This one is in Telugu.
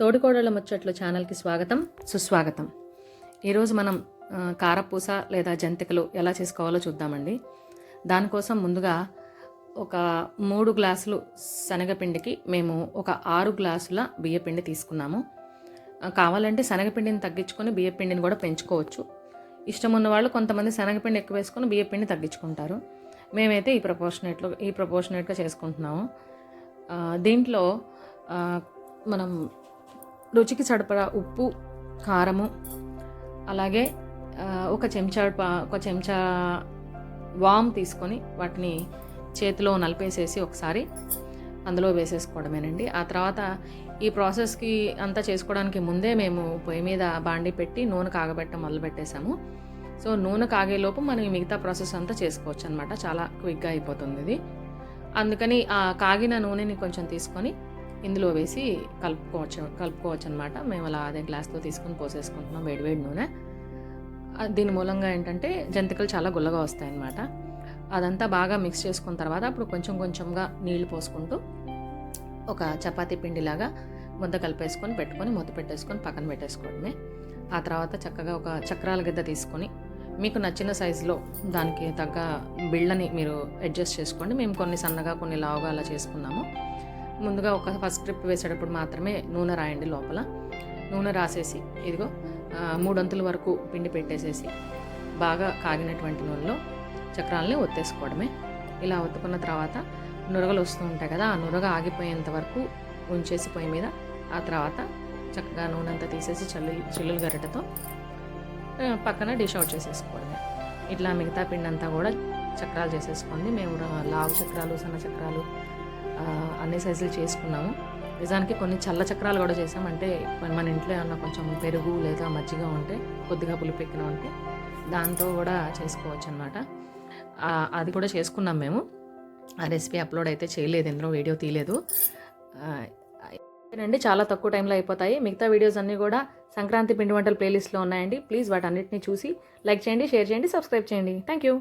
తోడుకోడళ్ళ ముచ్చట్లు ఛానల్కి స్వాగతం. సుస్వాగతం. ఈరోజు మనం కారపూస లేదా జంతికలు ఎలా చేసుకోవాలో చూద్దామండి. దానికోసం ముందుగా ఒక మూడు గ్లాసులు శనగపిండికి మేము ఒక ఆరు గ్లాసుల బియ్యపిండి తీసుకున్నాము. కావాలంటే శనగపిండిని తగ్గించుకొని బియ్యపిండిని కూడా పెంచుకోవచ్చు. ఇష్టం ఉన్న వాళ్ళు కొంతమంది శనగపిండి ఎక్కువ వేసుకొని బియ్యపిండి తగ్గించుకుంటారు. మేమైతే ఈ ప్రపోర్షనేట్లో ఈ ప్రపోర్షనేట్గా చేసుకుంటున్నాము. దీంట్లో మనం రుచికి సరిపడా ఉప్పు కారము అలాగే ఒక చెంచా ఒక చెంచా వామ్ తీసుకొని వాటిని చేతిలో నలిపేసేసి ఒకసారి అందులో వేసేసుకోవడమేనండి. ఆ తర్వాత ఈ ప్రాసెస్కి అంతా చేసుకోవడానికి ముందే మేము పొయ్యి మీద బాండి పెట్టి నూనె కాగబెట్టడం మొదలు పెట్టేశాము సో నూనె కాగేలోపు మనం ఈ మిగతా ప్రాసెస్ అంతా చేసుకోవచ్చు అనమాట చాలా క్విక్గా అయిపోతుంది ఇది. అందుకని ఆ కాగిన నూనెని కొంచెం తీసుకొని ఇందులో వేసి కలుపుకోవచ్చు కలుపుకోవచ్చు అనమాట మేము అలా అదే గ్లాస్తో తీసుకొని పోసేసుకుంటున్నాం వేడివేడి నూనె. దీని మూలంగా ఏంటంటే జంతికలు చాలా గుల్లగా వస్తాయన్నమాట. అదంతా బాగా మిక్స్ చేసుకున్న తర్వాత అప్పుడు కొంచెం కొంచెంగా నీళ్ళు పోసుకుంటూ ఒక చపాతీ పిండిలాగా ముద్ద కలిపేసుకొని పెట్టుకొని ముద్ద పెట్టేసుకొని పక్కన పెట్టేసుకోవడమే. ఆ తర్వాత చక్కగా ఒక చక్రాల గిద్ద తీసుకొని మీకు నచ్చిన సైజులో దానికి తగ్గ బిళ్ళని మీరు అడ్జస్ట్ చేసుకోండి. మేము కొన్ని సన్నగా కొన్ని లావుగా అలా చేసుకున్నాము. ముందుగా ఒక ఫస్ట్ ట్రిప్ వేసేటప్పుడు మాత్రమే నూనె రాయండి లోపల. నూనె రాసేసి ఇదిగో మూడొంతుల వరకు పిండి పెట్టేసేసి బాగా కాగినటువంటి నూనెలో చక్రాలని ఒత్తేసుకోవడమే. ఇలా ఒత్తుకున్న తర్వాత నురగలు వస్తూ ఉంటాయి కదా ఆ నురగ ఆగిపోయేంత వరకు ఉంచేసి పొయ్యి మీద ఆ తర్వాత చక్కగా నూనె అంతా తీసేసి చల్లు చిల్లులు గరిటతో పక్కన డిష్ అవుట్ చేసేసుకోవడమే. ఇట్లా మిగతా పిండి అంతా కూడా చక్రాలు చేసేసుకోండి. మేము లావు చక్రాలు సన్న చక్రాలు అన్ని సైజులు చేసుకున్నాము. నిజానికి కొన్ని చల్ల చక్రాలు కూడా చేసాం. అంటే మన ఇంట్లో ఏమన్నా కొంచెం పెరుగు లేదా మజ్జిగ ఉంటే కొద్దిగా పులిపెక్కిన ఉంటే దాంతో కూడా చేసుకోవచ్చు అనమాట అది కూడా చేసుకున్నాం మేము. ఆ రెసిపీ అప్లోడ్ అయితే చేయలేదు ఎందులో వీడియో తీయలేదు. అండి చాలా తక్కువ టైంలో అయిపోతాయి. మిగతా వీడియోస్ అన్నీ కూడా సంక్రాంతి పిండి వంటల ప్లేలిస్ట్లో ఉన్నాయండి. ప్లీజ్ వాటన్నిటిని చూసి లైక్ చేయండి షేర్ చేయండి సబ్స్క్రైబ్ చేయండి. Thank you.